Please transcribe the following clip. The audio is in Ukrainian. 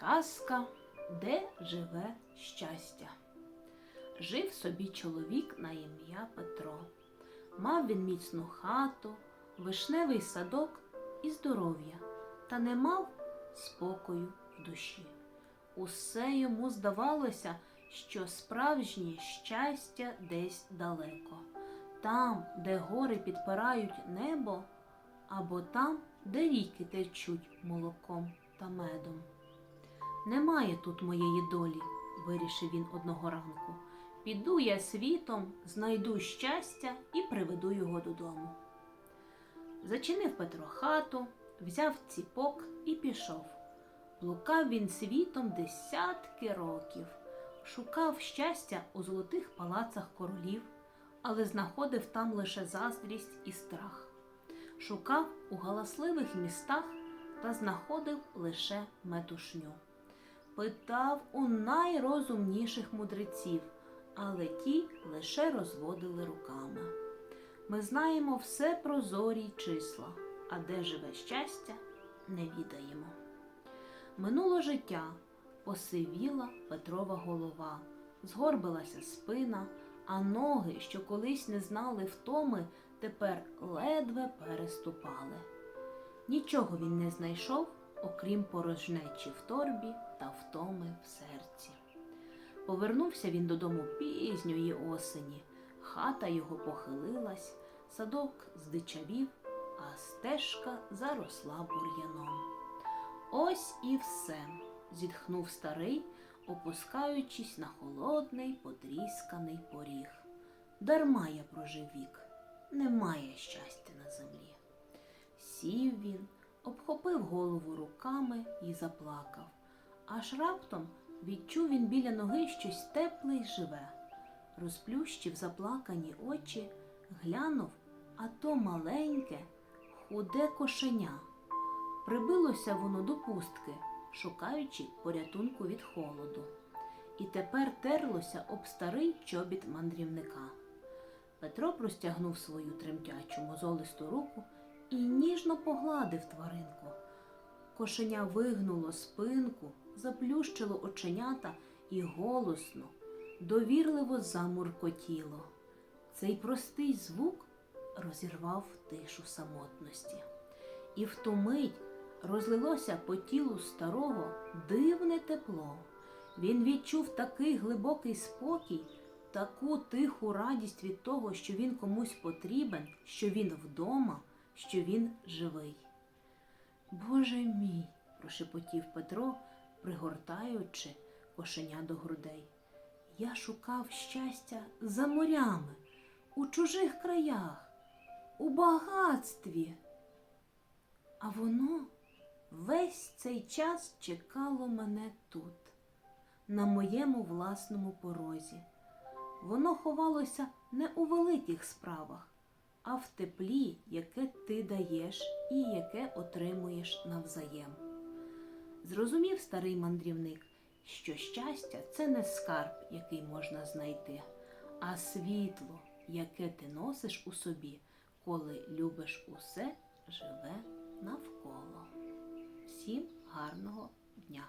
Казка, де живе щастя. Жив собі чоловік на ім'я Петро. Мав він міцну хату, вишневий садок і здоров'я, та не мав спокою в душі. Усе йому здавалося, що справжнє щастя десь далеко, там, де гори підпирають небо, або там, де ріки течуть молоком та медом. Немає тут моєї долі, вирішив він одного ранку. Піду я світом, знайду щастя і приведу його додому. Зачинив Петро хату, взяв ціпок і пішов. Блукав він світом десятки років, шукав щастя у золотих палацах королів, але знаходив там лише заздрість і страх. Шукав у галасливих містах та знаходив лише метушню. Питав у найрозумніших мудреців, але ті лише розводили руками. Ми знаємо все про зорі й числа, а де живе щастя, не відаємо. Минуло життя, посивіла Петрова голова, згорбилася спина, а ноги, що колись не знали втоми, тепер ледве переступали. Нічого він не знайшов, окрім порожнечі в торбі та втоми в серці. Повернувся він додому пізньої осені, хата його похилилась, садок здичавів, а стежка заросла бур'яном. Ось і все, зітхнув старий, опускаючись на холодний потрісканий поріг. Дарма я прожив вік, немає щастя на землі. Сів він, обхопив голову руками і заплакав. Аж раптом відчув він біля ноги щось тепле й живе. Розплющив заплакані очі, глянув, а то маленьке, худе кошеня. Прибилося воно до пустки, шукаючи порятунку від холоду, і тепер терлося об старий чобіт мандрівника. Петро простягнув свою тремтячу мозолисту руку і ніжно погладив тваринку. Кошеня вигнуло спинку, заплющило оченята і голосно, довірливо замуркотіло. Цей простий звук розірвав тишу самотності. І в ту мить розлилося по тілу старого дивне тепло. Він відчув такий глибокий спокій, таку тиху радість від того, що він комусь потрібен, що він вдома, що він живий. Боже мій, прошепотів Петро, пригортаючи кошеня до грудей. Я шукав щастя за морями, у чужих краях, у багатстві. А воно весь цей час чекало мене тут, на моєму власному порозі. Воно ховалося не у великих справах, а в теплі, яке ти даєш і яке отримуєш навзаєм. Зрозумів старий мандрівник, що щастя це не скарб, який можна знайти, а світло, яке ти носиш у собі, коли любиш усе живе навколо. Всім гарного дня!